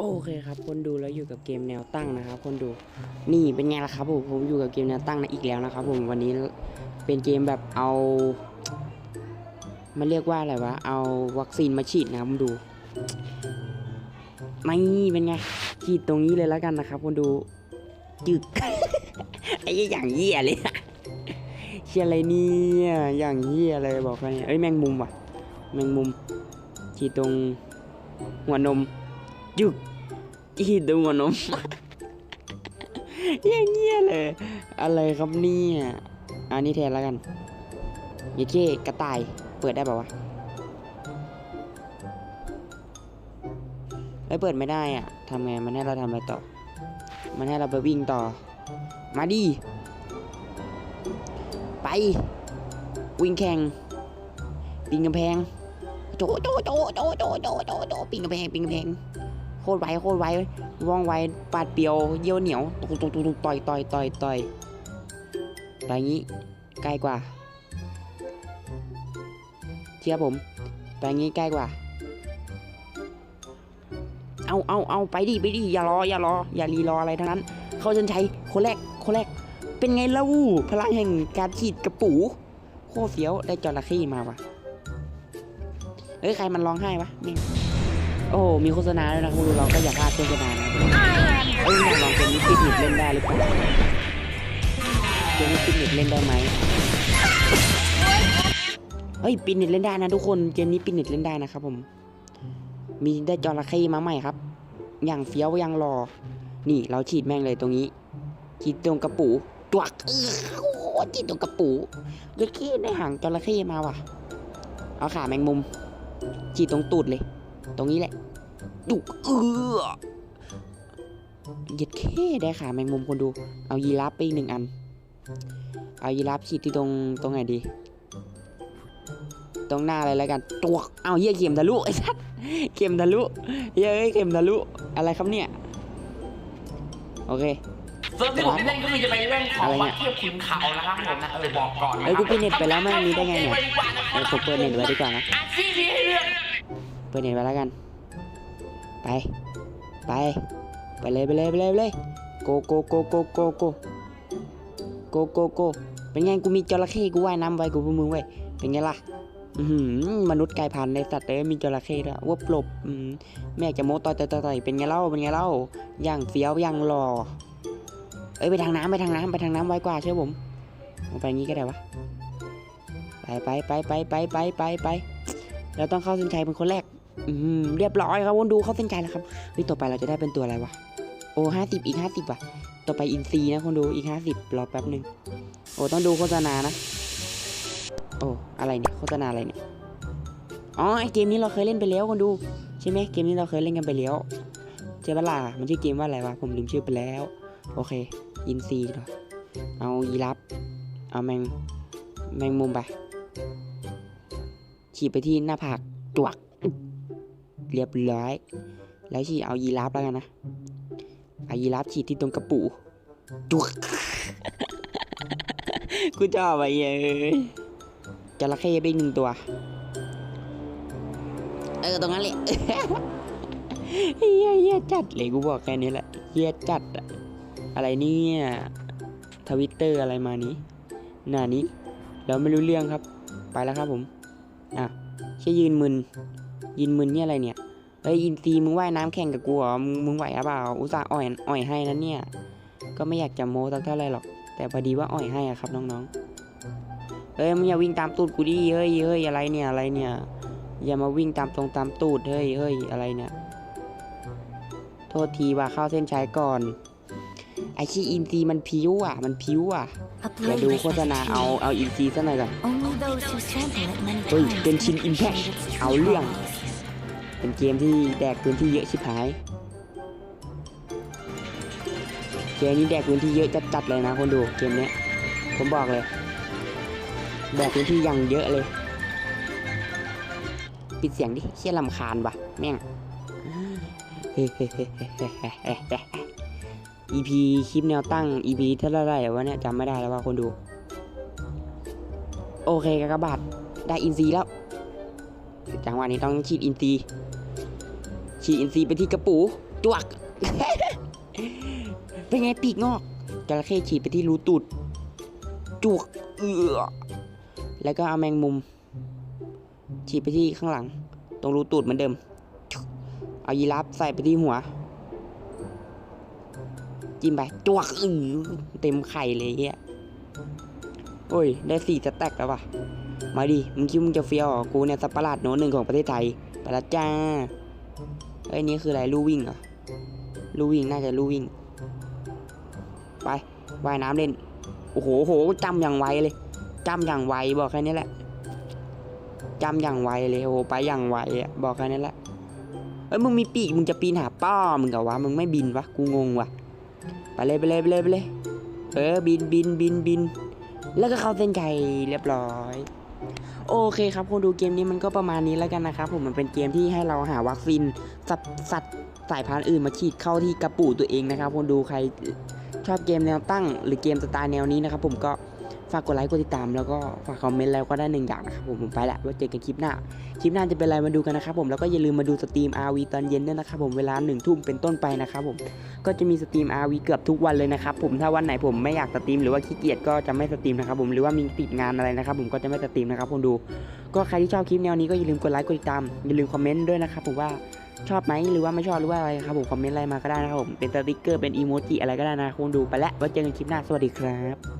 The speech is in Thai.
โอเคครับคนดูแล้วอยู่กับเกมแนวตั้งนะครับ คนดูนี่เป็นไงล่ะครับผมผมอยู่กับเกมแนวตั้งนะอีกแล้วนะครับ ผมวันนี้เป็นเกมแบบเอามันเรียกว่าอะไรวะเอาวัคซีนมาฉีดนะครับคนดูไม่เป็นไงฉีดตรงนี้เลยแล้วกันนะครับ คนดูจึกไอ้อย่างเหี้ยเลยเชียอะไรเนี่ยอย่างเหี้ยอะไรบอกกันเนี่ยเอ้ยแมงมุมว่ะ แมงมุมฉีดตรงหัวนม ยุกอีดูมันมอย่างเงี้ยเลย อะไรครับเนี่ยอันนี้แทนแล้วกันยี่เก้กระต่าย เปิดได้ป่าวะไม่เปิดไม่ได้อะทำไง มันให้เราทำอะไรต่อ มันให้เราไปวิ่งต่อ มาดิ ไป วิ่งแข่ง ปีนกำแพง โจโจโจโจโจโจโจปีนกำแพงปีนกำแพง ตรไวโคตรไวว่องไวปาดเปียวเยี่ยวเหนียวตุกตุกตุกตุกต่อยต่อยต่อยต่อยไปงี้ใกล้กว่าเชื่อผมไปงี้ใกล้กว่า เอาเอาเอาไปดิไปดิอย่ารออย่ารออย่ารีรออะไรทั้งนั้น เข้าเส้นชัยคนแรกคนแรก เป็นไงล่าพลังแห่งการฉีดกระปูโคเฟี้ยวได้จระเข้มาว่ะเอ้ยใครมันร้องไห้วะนี่ โอ้มีโฆษณาด้วยนะคุณดูเราก็อย่าพลาดโฆษณานะเอ้ยอยากลองเกมนี้ปิดนิดเล่นได้หรือเปล่าเกมนี้ปิดนิดเล่นได้ไหมเฮ้ยปิดนิดเล่นได้นะทุกคนเกมนี้ปิดนิดเล่นได้นะครับผม มีได้จระเข้มาใหม่ครับ อย่างเฟี้ยวย่างรอ นี่เราฉีดแม่งเลยตรงนี้ ฉีดตรงกระปูตวักเออโอ้โหฉีดตรงกระปูเด็กขี้ได้หางจระเข้มาว่ะ เอาขาแมงมุม ฉีดตรงตูดเลย ตรงนี้แหละ ดุเออเย็ดเข้ได้ขาแมงมุมคนดู เอายีราฟไปอีกหนึ่งอัน เอายีราฟฉีดที่ตรงตรงไหนดี ตรงหน้าเลยแล้วกันตวกเอาเหี้ยเข็มทะลุไอ้สัสเข็มทะลุเย้ยเข็มทะลุ อะไรครับเนี่ย โอเคเซิร์ฟที่ผมเล่นก็มีจะไปเล่นของวัดเทียบขุนเขานะครับผมนะเออบอกก่อนนะเอ้ยกูปิดเน็ตไปแล้วมันมีได้ไงเนี่ยเดี๋ยวผมเปิดเน็ตไว้ดีกว่านะอาชีพนี้ให้เลือก เปิดเน็ตไว้แล้วกัน ไป ไป ไปเลยไปเลยไปเลยไปเลยโกโกโกโกโกโกโกโกโกเป็นไงกูมีจระเข้กูว่ายน้ำไว้กูพวกมึงไว้เป็นไงล่ะอือหือมนุษย์กลายพันธุ์ในสัตว์เอ้ยมีจระเข้ด้วยวับหลบอืมแม่จะโมต่อยต่อยต่อยต่อยเป็นไงเล่าเป็นไงเล่าย่างเฟี้ยวย่างหล่อเอ้ยไปทางน้ำไปทางน้ำไปทางน้ำไวกว่าเชื่อผมเอาไปงี้ก็ได้วะไปไปไปไปไปไปไปไปเราต้องเข้าเส้นชัยเป็นคนแรก อืมเรียบร้อยครับวนดูเข้าเส้นชัยแล้วครับเฮ้ยต่อไปเราจะได้เป็นตัวอะไรวะโอ้ห้าสิบอีกห้าสิบว่ะ ต่อไปอินซีนะคนดูอีกห้าสิบรอแป๊บหนึ่งโอ้ต้องดูโฆษณานะ โอ้อะไรเนี่ยโฆษณาอะไรเนี่ยอ๋อไอเกมนี้เราเคยเล่นไปแล้วคนดูใช่ไหมเกมนี้เราเคยเล่นกันไปแล้วใช่ปะล่ะมันชื่อเกมว่าอะไรวะผมลืมชื่อไปแล้ว โอเค อินซีเหรอเอายีรับเอาแมงแมงมุมไปฉีดไปที่หน้าผากจวก เรียบร้อย แล้วฉีดเอายีราฟแล้วกันนะเอายีราฟฉีดที่ตรงกระปูจวกกูชอบไปเอ้ยจระเข้ไปหนึ่งตัว เออตรงนั้นแหละเฮียเฮียจัดเลยกูบอกแค่นี้แหละเฮียจัดอะอะไรเนี่ยทวิตเตอร์อะไรมานี้หน้านี้แล้วไม่รู้เรื่องครับ ไปแล้วครับผม อะแค่ยืนมึนยืนมึนเนี่ยอะไรเนี่ย ฮ้ยอินซีมึงว่ายน้ำแข่งกับกูเหรอมึงมึงไหวหรือเปล่าอุตส่าห์อ่อยอ่อยให้นะเนี่ย ก็ไม่อยากจะโม้สักเท่าไหรหรอก แต่พอดีว่าอ่อยให้อะครับน้องๆเฮ้ยมึงอย่าวิ่งตามตูดกูดิเฮ้ยเฮ้ยอะไรเนี่ยอะไรเนี่ย อย่ามาวิ่งตามตรงตามตูดเฮ้ยเฮ้ยอะไรเนี่ย โทษทีว่าเข้าเส้นชัยก่อนไอชีอินซีมันพิ้วอะ มันพิ้วอะ A เดี๋ยว blade ดู which โฆษ has ณา a เอา key. เอาอินซีซะหน่อยก่อน Only those who sample it many เฮ้ย times เป็นชิน can อิมแพค appreciate its true เอาเรื่อง qualities. เป็นเกมที่แดกพื้นที่เยอะชิบหาย เกมนี้แดกพื้นที่เยอะจัดๆเลยนะคนดูเกมเนี้ย ผมบอกเลย แดกพื้นที่อย่างเยอะเลย ปิดเสียงดิเชี่ยลำคาญว่ะ แม่ง EP คลิปแนวตั้ง EP เท่าไหร่วะเนี่ยจำไม่ได้แล้วว่าคนดู โอเคกากบาทได้อินซีแล้ว จังหวะนี้ต้องฉีดอินซีฉีดอินซีไปที่กระปูจวก เป็นไงปีกงอกจระเข้ฉีดไปที่รูตูดจวกเอือแล้วก็เอาแมงมุม ฉีดไปที่ข้างหลัง ตรงรูตูดเหมือนเดิม เอายีราฟใส่ไปที่หัว จิ้มไปจวกอือเต็มไข่เลยเฮียโอ้ย ได้สี่สแตกแล้วว่ะ มาดิ มึงคิดมึงจะเฟี้ยวหรอ กูเนี่ยสัตว์ประหลาดโน้นหนึ่งของประเทศไทยปและจ้าเอ้ยนี่คืออะไรลู่วิ่งเหรอลู่วิ่งน่าจะลู่วิ่ง ไปว่ายน้ำเล่น โอ้โหโหจำอย่างไวเลยจำอย่างไวบอกแค่นี้แหละจำอย่างไวเลยโอ้โหไปอย่างไวอะบอกแค่นี้แหละเอ้ยมึงมีปีกมึงจะปีนหาป้อมึงกับวะมึงไม่บินวะกูงงวะไปเลยไปเลยไปเลยไปเลย เออบินบินบินบิน แล้วก็เข้าเส้นชัยเรียบร้อย โอเคครับคนดูเกมนี้มันก็ประมาณนี้แล้วกันนะครับผมมันเป็นเกมที่ให้เราหาวัคซีนสัตว์สัตว์สายพันธุ์อื่นมาฉีดเข้าที่กระปุกตัวเองนะครับคนดูใครชอบเกมแนวตั้ง หรือเกมสไตล์แนวนี้นะครับผมก็ ฝากกดไลค์กดติดตามแล้วก็ฝากคอมเมนต์แล้วก็ได้หนึ่งอย่างนะครับผมผมไปละไว้เจอกันคลิปหน้า คลิปหน้าจะเป็นอะไรมาดูกันนะครับผมแล้วก็อย่าลืมมาดูสตรีม RV ตอนเย็นด้วยนะครับผมเวลาหนึ่งทุ่มเป็นต้นไปนะครับผมก็จะมีสตรีม RV เกือบทุกวันเลยนะครับผมถ้าวันไหนผมไม่อยากสตรีมหรือว่าขี้เกียจก็จะไม่สตรีมนะครับผมหรือว่ามีติดงานอะไรนะครับผมก็จะไม่สตรีมนะครับผมดู ก็ใครที่ชอบคลิปแนวนี้ก็อย่าลืมกดไลค์กดติดตามอย่าลืมคอมเมนต์ด้วยนะครับผมว่าชอบไหมหรือว่าไม่ชอบหรือว่าอะไรครับผมคอมเมนต์อะไรมาก็ได้นะครับผมเป็นสติกเกอร์เป็นอีโมจิอะไรก็ได้นะครับผมดูไปแล้วไว้เจอกันคลิปหน้าสวัสดีครับ